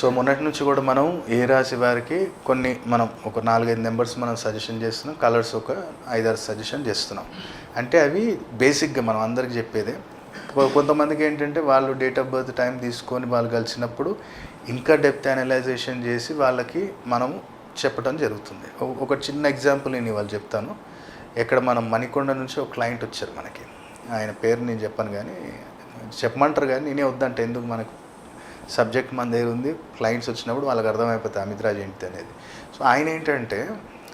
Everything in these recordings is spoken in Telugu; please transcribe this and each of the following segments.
సో మొన్నటి నుంచి కూడా మనం ఏ రాశి వారికి కొన్ని మనం ఒక నాలుగైదు నెంబర్స్ మనం సజెషన్ చేస్తున్నాం కలర్స్ ఒక ఐదారు సజెషన్ చేస్తున్నాం. అంటే అవి బేసిక్గా మనం అందరికి చెప్పేదే. కొంతమందికి ఏంటంటే వాళ్ళు డేట్ ఆఫ్ బర్త్ టైం తీసుకొని వాళ్ళు కలిసినప్పుడు ఇంకా డెప్త్ అనలైజేషన్ చేసి వాళ్ళకి మనం చెప్పడం జరుగుతుంది. ఒక- ఒక చిన్న ఎగ్జాంపుల్ నేను ఇవాళ చెప్తాను. ఎక్కడ మనం మణికొండ నుంచి ఒక క్లయింట్ వచ్చారు మనకి. ఆయన పేరు నేను చెప్పాను కానీ చెప్పమంటారు కానీ నేనే వద్దంటే ఎందుకు మనకు? సబ్జెక్ట్ మన దగ్గర ఉంది క్లయింట్స్ వచ్చినప్పుడు వాళ్ళకి అర్థమైపోతుంది అమిత్రాజ్ ఏంటి అనేది. సో ఆయన ఏంటంటే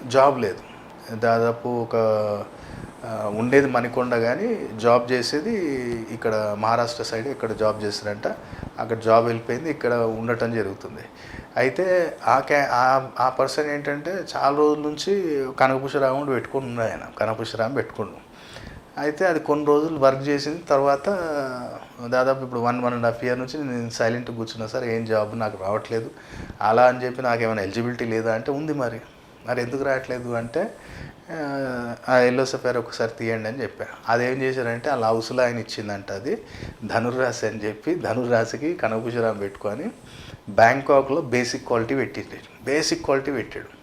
జాబ్ లేదు. దాదాపు ఒక ఉండేది మణికొండ కానీ జాబ్ చేసేది ఇక్కడ మహారాష్ట్ర సైడ్ ఇక్కడ జాబ్ చేస్తారంట అక్కడ జాబ్ వెళ్ళిపోయింది ఇక్కడ ఉండటం జరుగుతుంది. అయితే ఆ క్యా ఆ- పర్సన్ ఏంటంటే చాలా రోజుల నుంచి కనకపుషరామం పెట్టుకుని ఉన్నాడు ఆయన. కనకపుషరామం పెట్టుకుండు. అయితే అది కొన్ని రోజులు వర్క్ చేసిన తర్వాత దాదాపు ఇప్పుడు one one and half year నుంచి నేను సైలెంట్ కూర్చున్నా సార్ ఏం జాబ్? నాకు రావట్లేదు. అలా అని చెప్పి నాకు ఏమైనా ఎలిజిబిలిటీ లేదా? అంటే ఉంది మరి. మరి ఎందుకు రావట్లేదు అంటే ఆ, ఎల్లో సఫేర్ ఒకసారి తీయండి అని చెప్పా. అదేం చేశారంటే ఆ హౌస్లో ఆయన ఇచ్చిందంట అది ధనుర్రాశి అని చెప్పి ధనుర్రాశికి కనకపుషరాం పెట్టుకొని బ్యాంకాక్లో బేసిక్ క్వాలిటీ పెట్టింది బేసిక్ క్వాలిటీ పెట్టాడు.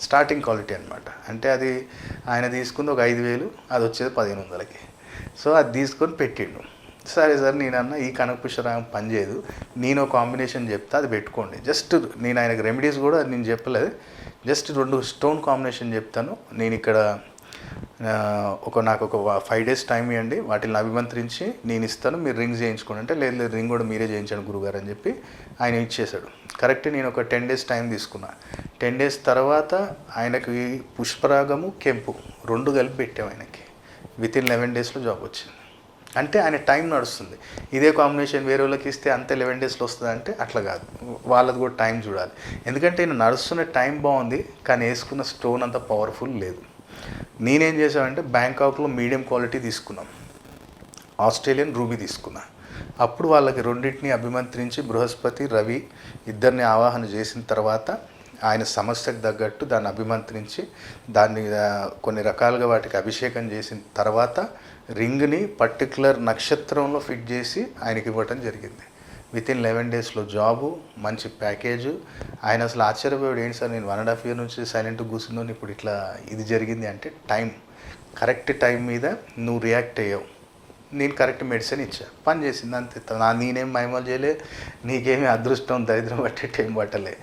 స్టార్టింగ్ క్వాలిటీ అనమాట అంటే అది ఆయన తీసుకుంది ఒక ఐదు వేలు అది వచ్చేది పదిహేను వందలకి. సో అది తీసుకొని పెట్టిండు. సరే సార్ నేనన్నా ఈ కనకపుష్పరాగం పనిచేయదు నేను ఒక కాంబినేషన్ చెప్తా అది పెట్టుకోండి. జస్ట్ నేను ఆయనకు రెమెడీస్ కూడా నేను చెప్పలేదు. జస్ట్ రెండు స్టోన్ కాంబినేషన్ చెప్తాను. నేను ఇక్కడ ఒక నాకు ఒక ఫైవ్ డేస్ టైం ఇవ్వండి. వాటిని అభిమంత్రించి నేను ఇస్తాను. మీరు రింగ్స్ చేయించుకోండి. అంటే లేదు లేదు రింగ్ కూడా మీరే చేయించండి గురుగారు అని చెప్పి ఆయన ఇచ్చేశాడు. కరెక్ట్ నేను ఒక టెన్ డేస్ టైం తీసుకున్నా. టెన్ డేస్ తర్వాత ఆయనకి పుష్పరాగము కెంపు రెండు కలిపి పెట్టాం ఆయనకి. విత్ ఇన్ లెవెన్ డేస్లో జాబ్ వచ్చింది. అంటే ఆయన టైం నడుస్తుంది. ఇదే కాంబినేషన్ వేరే వాళ్ళకి ఇస్తే అంతే లెవెన్ డేస్లో వస్తుంది అంటే అట్లా కాదు. వాళ్ళది కూడా టైం చూడాలి. ఎందుకంటే నేను నడుస్తున్న టైం బాగుంది కానీ వేసుకున్న స్టోన్ అంత పవర్ఫుల్ లేదు. నేనేం చేశానంటే బ్యాంకాక్లో మీడియం క్వాలిటీ తీసుకున్నాం. ఆస్ట్రేలియన్ రూబీ తీసుకున్నా. అప్పుడు వాళ్ళకి రెండింటిని అభిమంత్రించి బృహస్పతి రవి ఇద్దరిని ఆవాహన చేసిన తర్వాత ఆయన సమస్యకు తగ్గట్టు దాన్ని అభిమంత్రించి దాన్ని కొన్ని రకాలుగా వాటికి అభిషేకం చేసిన తర్వాత రింగ్ని పర్టికులర్ నక్షత్రంలో ఫిట్ చేసి ఆయనకి ఇవ్వటం జరిగింది. విత్ ఇన్ లెవెన్ డేస్లో జాబు మంచి ప్యాకేజు. ఆయన అసలు ఆశ్చర్యపోయాడు ఏంటి సార్ నేను వన్ అండ్ హాఫ్ ఇయర్ నుంచి సైలెంట్ కూర్చున్నాను ఇప్పుడు ఇట్లా ఇది జరిగింది అంటే టైం కరెక్ట్ టైం మీద నువ్వు రియాక్ట్ అయ్యావు. నేను కరెక్ట్ మెడిసిన్ ఇచ్చా. పని చేసింది అంతే. నా నేనేం మహిమలు చేయలే నీకేమి అదృష్టం దరిద్రం పట్టే ఏం పట్టలే.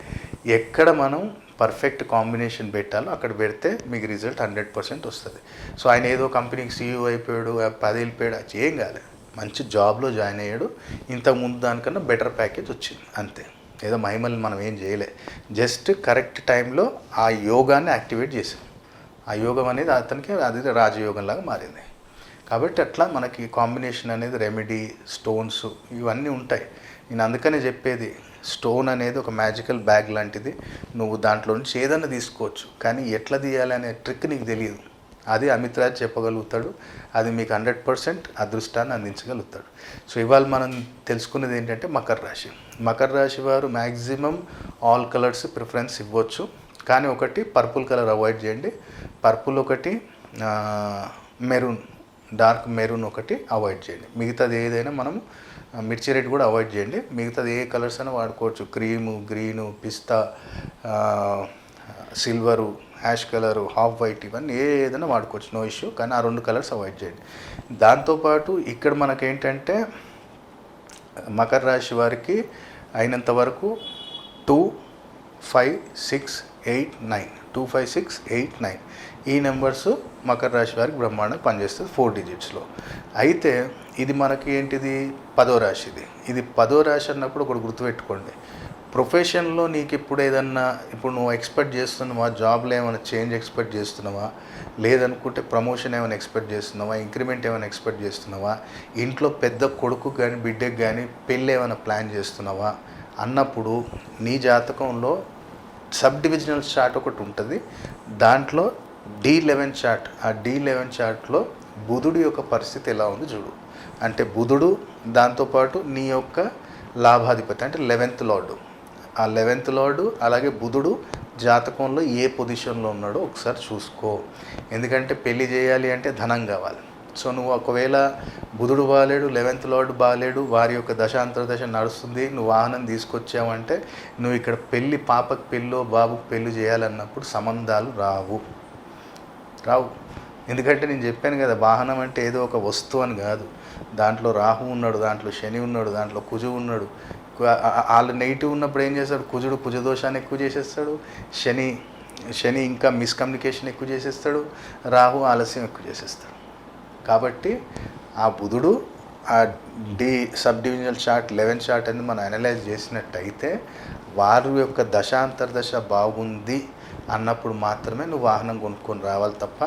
ఎక్కడ మనం పర్ఫెక్ట్ కాంబినేషన్ పెట్టాలో అక్కడ పెడితే మీకు రిజల్ట్ హండ్రెడ్ పర్సెంట్ వస్తుంది. సో ఆయన ఏదో కంపెనీకి సీఈఓ అయిపోయాడు పది వెళ్ళిపోయాడు ఏం కాలేదు మంచి జాబ్లో జాయిన్ అయ్యాడు. ఇంతకుముందు దానికన్నా బెటర్ ప్యాకేజ్ వచ్చింది. అంతే. ఏదో మహిమల్ని మనం ఏం చేయలే. జస్ట్ కరెక్ట్ టైంలో ఆ యోగాన్ని యాక్టివేట్ చేసాం ఆ యోగం అనేది అతనికి అది రాజయోగం లాగా మారింది. కాబట్టి అట్లా మనకి కాంబినేషన్ అనేది రెమెడీ స్టోన్స్ ఇవన్నీ ఉంటాయి. నేను అందుకనే చెప్పేది స్టోన్ అనేది ఒక మ్యాజికల్ బ్యాగ్ లాంటిది. నువ్వు దాంట్లో నుంచి ఏదైనా తీసుకోవచ్చు. కానీ ఎట్లా తీయాలి అనే ట్రిక్ నీకు తెలియదు అది అమిత్ రాజ్ చెప్పగలుగుతాడు. అది మీకు హండ్రెడ్ పర్సెంట్ అదృష్టాన్ని అందించగలుగుతాడు. సో ఇవాళ మనం తెలుసుకున్నది ఏంటంటే మకర రాశి. మకర రాశి వారు మ్యాక్సిమం ఆల్ కలర్స్ ప్రిఫరెన్స్ ఇవ్వచ్చు. కానీ ఒకటి పర్పుల్ కలర్ అవాయిడ్ చేయండి. పర్పుల్ ఒకటి మెరూన్ డార్క్ మెరూన్ ఒకటి అవాయిడ్ చేయండి. మిగతాది ఏదైనా మనం మిర్చి రెడ్ కూడా అవాయిడ్ చేయండి. మిగతాది ఏ కలర్స్ అయినా వాడుకోవచ్చు. క్రీము గ్రీను పిస్తా silver ash colour half white ఇవన్నీ ఏదైనా వాడుకోవచ్చు నో ఇష్యూ. కానీ ఆ రెండు కలర్స్ అవాయిడ్ చేయండి. దాంతోపాటు ఇక్కడ మనకేంటంటే మకర రాశి వారికి అయినంత వరకు two five six eight nine two five six eight nine. ఈ నెంబర్స్ మకర రాశి వారికి బ్రహ్మాండంగా పనిచేస్తుంది ఫోర్ డిజిట్స్లో. అయితే ఇది మనకి ఏంటిది? పదో రాశిది. ఇది పదో రాశి అన్నప్పుడు ఒకటి గుర్తుపెట్టుకోండి. ప్రొఫెషన్లో నీకు ఇప్పుడు ఏదన్నా ఇప్పుడు నువ్వు ఎక్స్పెక్ట్ చేస్తున్నావా? జాబ్లో ఏమైనా చేంజ్ ఎక్స్పెక్ట్ చేస్తున్నావా? లేదనుకుంటే ప్రమోషన్ ఏమైనా ఎక్స్పెక్ట్ చేస్తున్నావా? ఇంక్రిమెంట్ ఏమైనా ఎక్స్పెక్ట్ చేస్తున్నావా? ఇంట్లో పెద్ద కొడుకు కానీ బిడ్డకు కానీ పెళ్ళి ఏమైనా ప్లాన్ చేస్తున్నావా? అన్నప్పుడు నీ జాతకంలో సబ్ డివిజనల్ చార్ట్ ఒకటి ఉంటుంది. దాంట్లో డి లెవెన్ చార్ట్. ఆ డి లెవెన్ చార్ట్లో బుధుడి యొక్క పరిస్థితి ఎలా ఉంది చూడు. అంటే బుధుడు దాంతోపాటు నీ యొక్క లాభాధిపతి అంటే లెవెన్త్ లార్డు. ఆ లెవెన్త్ లార్డు అలాగే బుధుడు జాతకంలో ఏ పొజిషన్లో ఉన్నాడో ఒకసారి చూసుకో. ఎందుకంటే పెళ్ళి చేయాలి అంటే ధనం కావాలి. సో నువ్వు ఒకవేళ బుధుడు బాలేడు లెవెన్త్ లార్డ్ బాలేడు వారి యొక్క దశాంతర దశ నడుస్తుంది నువ్వు వాహనం తీసుకొచ్చావంటే నువ్వు ఇక్కడ పెళ్ళి పాపకు పెళ్ళో బాబుకు పెళ్ళి చేయాలన్నప్పుడు సంబంధాలు రావు. రావు. ఎందుకంటే నేను చెప్పాను కదా వాహనం అంటే ఏదో ఒక వస్తువు అని కాదు. దాంట్లో రాహు ఉన్నాడు దాంట్లో శని ఉన్నాడు దాంట్లో కుజు ఉన్నాడు. వాళ్ళు నెగిటివ్ ఉన్నప్పుడు ఏం చేస్తాడు? కుజుడు కుజదోషాన్ని ఎక్కువ చేసేస్తాడు. శని శని ఇంకా మిస్కమ్యూనికేషన్ ఎక్కువ చేసేస్తాడు. రాహు ఆలస్యం ఎక్కువ చేసేస్తాడు. కాబట్టి ఆ బుధుడు ఆ D sub divisional chart eleven chart అని మనం అనలైజ్ చేసినట్టయితే వారి యొక్క దశాంతర్దశ బాగుంది అన్నప్పుడు మాత్రమే నువ్వు వాహనం కొనుక్కొని రావాలి తప్ప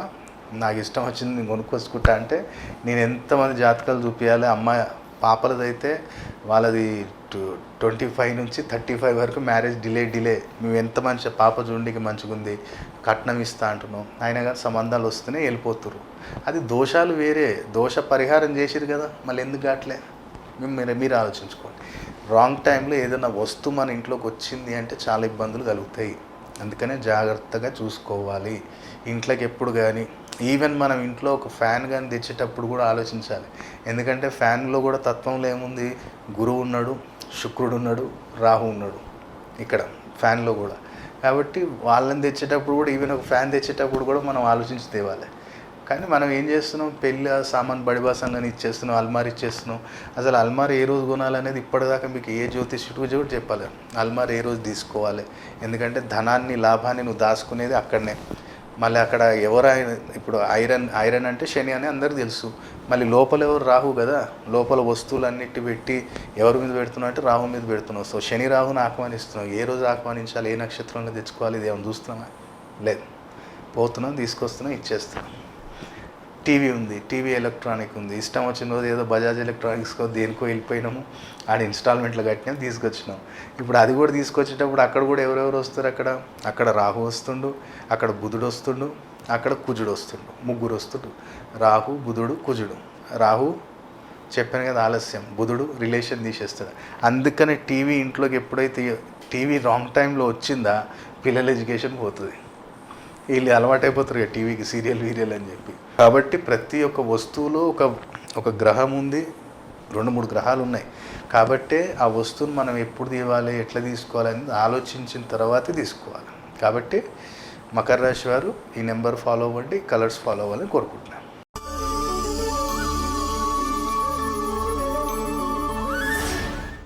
నాకు ఇష్టం వచ్చింది నేను కొనుక్కొచ్చుకుంటా అంటే నేను ఎంతమంది జాతకాలు చూపించాలి అమ్మాయి పాపలదైతే వాళ్ళది ట్వంటీ ఫైవ్ నుంచి థర్టీ ఫైవ్ వరకు మ్యారేజ్ డిలే డిలే మేము ఎంత మంచి పాప చూడండికి మంచిగా ఉంది కట్నం ఇస్తా అంటున్నాం అయినా కానీ సంబంధాలు వస్తూనే వెళ్ళిపోతుర్రు. అది దోషాలు వేరే. దోష పరిహారం చేసిరు కదా. మళ్ళీ ఎందుకు కావట్లే? మేము మీరు మీరు ఆలోచించుకోండి. రాంగ్ టైంలో ఏదైనా వస్తువు మన ఇంట్లోకి వచ్చింది అంటే చాలా ఇబ్బందులు కలుగుతాయి. అందుకనే జాగ్రత్తగా చూసుకోవాలి. ఇంట్లోకి ఎప్పుడు కానీ ఈవెన్ మనం ఇంట్లో ఒక ఫ్యాన్ కానీ తెచ్చేటప్పుడు కూడా ఆలోచించాలి. ఎందుకంటే ఫ్యాన్లో కూడా తత్వంలో ఏముంది? గురువు ఉన్నాడు. శుక్రుడు ఉన్నాడు రాహు ఉన్నాడు ఇక్కడ ఫ్యాన్లో కూడా. కాబట్టి వాళ్ళని తెచ్చేటప్పుడు కూడా ఈవెన్ ఒక ఫ్యాన్ తెచ్చేటప్పుడు కూడా మనం ఆలోచించి తేవాలి. కానీ మనం ఏం చేస్తున్నాం? పెళ్ళి సామాన్ బడిబాసంగానే ఇచ్చేస్తున్నాం అల్మారి ఇచ్చేస్తున్నాం. అసలు అల్మారి ఏ రోజు కొనాలనేది ఇప్పటిదాకా మీకు ఏ జ్యోతిష్యుడు కూడా చెప్పాలి అల్మారి ఏ రోజు తీసుకోవాలి? ఎందుకంటే ధనాన్ని లాభాన్ని నువ్వు దాచుకునేది అక్కడనే. మళ్ళీ అక్కడ ఎవరైనా ఇప్పుడు ఐరన్ ఐరన్ అంటే శని అని అందరికి తెలుసు. మళ్ళీ లోపల ఎవరు రాహు కదా? లోపల వస్తువులన్నిటి పెట్టి ఎవరి మీద పెడుతున్నావు అంటే రాహు మీద పెడుతున్నావు. సో శని రాహుని ఆహ్వానిస్తున్నావు. ఏ రోజు ఆహ్వానించాలి? ఏ నక్షత్రంలో తెచ్చుకోవాలి? ఇది ఏమైనా చూస్తున్నామా లేదు. పోతున్నాం తీసుకొస్తున్నాం ఇచ్చేస్తున్నాం టీవీ ఉంది టీవీ ఎలక్ట్రానిక్ ఉంది. ఇష్టం వచ్చిన రోజు ఏదో బజాజ్ ఎలక్ట్రానిక్స్కో దేనికో వెళ్ళిపోయినాము ఆడ ఇన్స్టాల్మెంట్లో కట్టినాం తీసుకొచ్చినాం. ఇప్పుడు అది కూడా తీసుకొచ్చేటప్పుడు అక్కడ కూడా ఎవరెవరు వస్తారు అక్కడ? అక్కడ రాహు వస్తుండు అక్కడ బుధుడు వస్తుండు అక్కడ కుజుడు వస్తుండు ముగ్గురు వస్తుండు రాహు బుధుడు కుజుడు. రాహు చెప్పాను కదా ఆలస్యం బుధుడు రిలేషన్ తీసేస్తాడు. అందుకనే టీవీ ఇంట్లోకి ఎప్పుడైతే టీవీ రాంగ్ టైంలో వచ్చిందా పిల్లల ఎడ్యుకేషన్ పోతుంది. వీళ్ళు అలవాటైపోతారు కదా టీవీకి సీరియల్ వీరియల్ అని చెప్పి. కాబట్టి ప్రతి ఒక్క వస్తువులో ఒక ఒక గ్రహం ఉంది. రెండు మూడు గ్రహాలు ఉన్నాయి. కాబట్టే ఆ వస్తువును మనం ఎప్పుడు తీవాలి ఎట్లా తీసుకోవాలి అనేది ఆలోచించిన తర్వాతే తీసుకోవాలి. కాబట్టి మకర రాశి వారు ఈ నెంబర్ ఫాలో అవ్వండి కలర్స్ ఫాలో అవ్వాలని కోరుకుంటున్నాను.